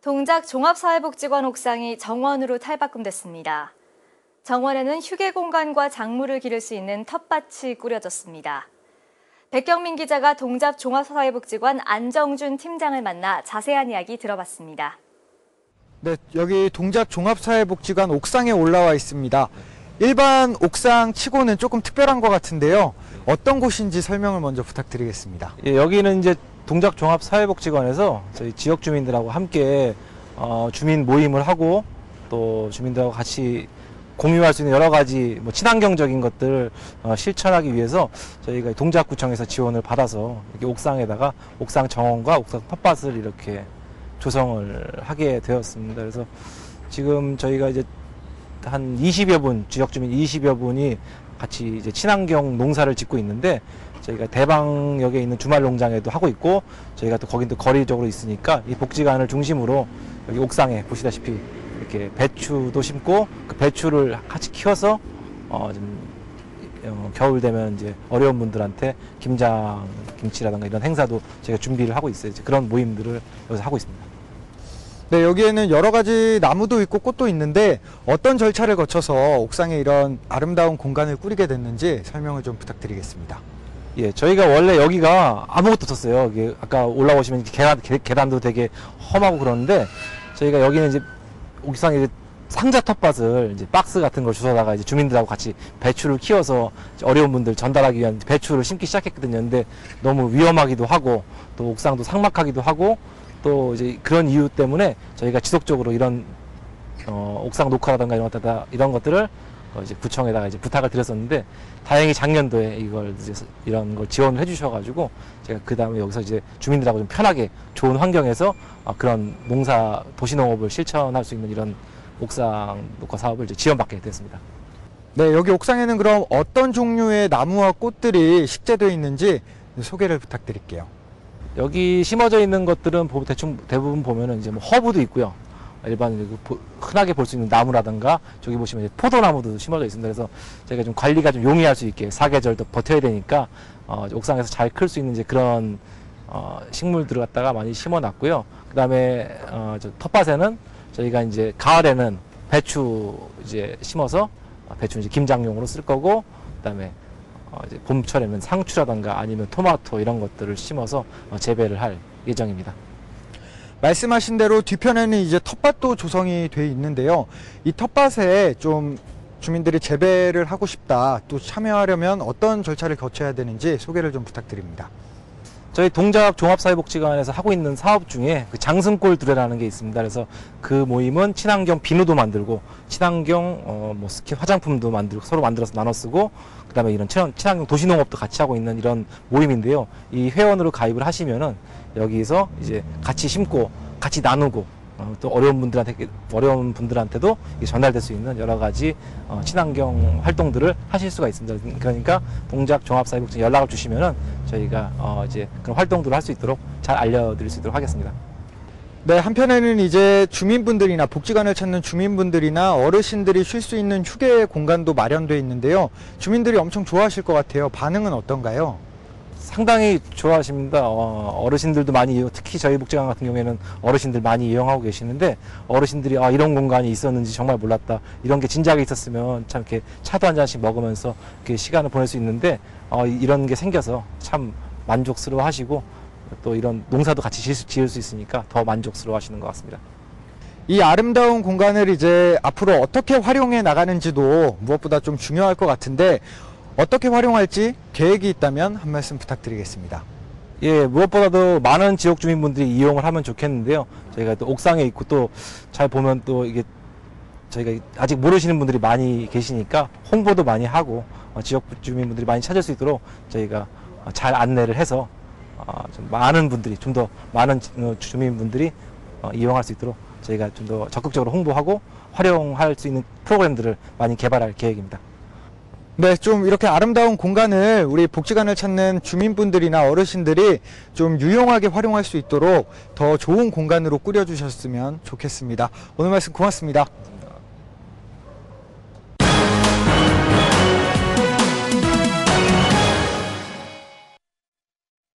동작 종합사회복지관 옥상이 정원으로 탈바꿈됐습니다. 정원에는 휴게 공간과 작물을 기를 수 있는 텃밭이 꾸려졌습니다. 백경민 기자가 동작 종합사회복지관 안정준 팀장을 만나 자세한 이야기 들어봤습니다. 네, 여기 동작 종합사회복지관 옥상에 올라와 있습니다. 일반 옥상 치고는 조금 특별한 것 같은데요. 어떤 곳인지 설명을 먼저 부탁드리겠습니다. 예, 여기는 이제 동작 종합 사회복지관에서 저희 지역 주민들하고 함께 어, 주민 모임을 하고 또 주민들하고 같이 공유할 수 있는 여러 가지 뭐 친환경적인 것들 어, 실천하기 위해서 저희가 동작구청에서 지원을 받아서 이렇게 옥상에다가 옥상 정원과 옥상 텃밭을 이렇게 조성을 하게 되었습니다. 그래서 지금 저희가 이제 한 20여 분, 지역 주민 20여 분이 같이 이제 친환경 농사를 짓고 있는데 저희가 대방역에 있는 주말 농장에도 하고 있고 저희가 또 거긴 또 거리적으로 있으니까 이 복지관을 중심으로 여기 옥상에 보시다시피 이렇게 배추도 심고 그 배추를 같이 키워서 어, 좀 어, 겨울 되면 이제 어려운 분들한테 김장 김치라든가 이런 행사도 저희가 준비를 하고 있어요. 이제 그런 모임들을 여기서 하고 있습니다. 네, 여기에는 여러 가지 나무도 있고 꽃도 있는데 어떤 절차를 거쳐서 옥상에 이런 아름다운 공간을 꾸리게 됐는지 설명을 좀 부탁드리겠습니다. 예, 저희가 원래 여기가 아무것도 없었어요. 이게 아까 올라오시면 계단, 계- 계단 도 되게 험하고 그러는데 저희가 여기는 이제 옥상에 이제 상자 텃밭을 이제 박스 같은 걸 주워다가 이제 주민들하고 같이 배추를 키워서 어려운 분들 전달하기 위한 배추를 심기 시작했거든요. 근데 너무 위험하기도 하고 또 옥상도 삭막하기도 하고 또 이제 그런 이유 때문에 저희가 지속적으로 이런 어, 옥상 녹화라든가 이런 것들 이런 것들을 어, 이제 구청에다가 이제 부탁을 드렸었는데 다행히 작년도에 이걸 이제 이런 걸 지원을 해주셔가지고 제가 그 다음에 여기서 이제 주민들하고 좀 편하게 좋은 환경에서 어, 그런 농사 도시농업을 실천할 수 있는 이런 옥상 녹화 사업을 이제 지원받게 됐습니다. 네, 여기 옥상에는 그럼 어떤 종류의 나무와 꽃들이 식재되어 있는지 소개를 부탁드릴게요. 여기 심어져 있는 것들은 보- 대충 대부분 보면은 이제 뭐 허브도 있고요. 일반 그 보- 흔하게 볼 수 있는 나무라든가 저기 보시면 이제 포도나무도 심어져 있습니다. 그래서 저희가 좀 관리가 좀 용이할 수 있게 사계절도 버텨야 되니까 어, 옥상에서 잘 클 수 있는 이제 그런 어, 식물들을 갖다가 많이 심어놨고요. 그다음에 어, 저 텃밭에는 저희가 이제 가을에는 배추 이제 심어서 어, 배추 이제 김장용으로 쓸 거고 그다음에 어, 이제 봄철에는 상추라든가 아니면 토마토 이런 것들을 심어서 어, 재배를 할 예정입니다. 말씀하신 대로 뒤편에는 이제 텃밭도 조성이 돼 있는데요. 이 텃밭에 좀 주민들이 재배를 하고 싶다, 또 참여하려면 어떤 절차를 거쳐야 되는지 소개를 좀 부탁드립니다. 저희 동작 종합사회복지관에서 하고 있는 사업 중에 그 장승골 두레라는 게 있습니다. 그래서 그 모임은 친환경 비누도 만들고 친환경 어, 뭐 스킨 화장품도 만들고 서로 만들어서 나눠 쓰고 그다음에 이런 친환, 친환경 도시농업도 같이 하고 있는 이런 모임인데요. 이 회원으로 가입을 하시면은 여기서 이제 같이 심고 같이 나누고 어, 또 어려운 분들한테 어려운 분들한테도 전달될 수 있는 여러 가지 어, 친환경 활동들을 하실 수가 있습니다. 그러니까 동작 종합사회복지 연락을 주시면은 저희가 어, 이제 그런 활동들을 할 수 있도록 잘 알려드릴 수 있도록 하겠습니다. 네, 한편에는 이제 주민분들이나 복지관을 찾는 주민분들이나 어르신들이 쉴 수 있는 휴게 공간도 마련되어 있는데요. 주민들이 엄청 좋아하실 것 같아요. 반응은 어떤가요? 상당히 좋아하십니다. 어, 어르신들도 많이 특히 저희 복지관 같은 경우에는 어르신들 많이 이용하고 계시는데 어르신들이 아 이런 공간이 있었는지 정말 몰랐다. 이런 게 진작에 있었으면 참 이렇게 차도 한 잔씩 먹으면서 이렇게 시간을 보낼 수 있는데 어, 이- 이런 게 생겨서 참 만족스러워하시고 또 이런 농사도 같이 지을 수 있으니까 더 만족스러워하시는 것 같습니다. 이 아름다운 공간을 이제 앞으로 어떻게 활용해 나가는지도 무엇보다 좀 중요할 것 같은데 어떻게 활용할지 계획이 있다면 한 말씀 부탁드리겠습니다. 예, 무엇보다도 많은 지역 주민분들이 이용을 하면 좋겠는데요. 저희가 또 옥상에 있고 또 잘 보면 또 이게 저희가 아직 모르시는 분들이 많이 계시니까 홍보도 많이 하고 어, 지역 주민분들이 많이 찾을 수 있도록 저희가 어, 잘 안내를 해서 어, 좀 많은 분들이 좀 더 많은 주민분들이 어, 이용할 수 있도록 저희가 좀 더 적극적으로 홍보하고 활용할 수 있는 프로그램들을 많이 개발할 계획입니다. 네, 좀 이렇게 아름다운 공간을 우리 복지관을 찾는 주민분들이나 어르신들이 좀 유용하게 활용할 수 있도록 더 좋은 공간으로 꾸려주셨으면 좋겠습니다. 오늘 말씀 고맙습니다.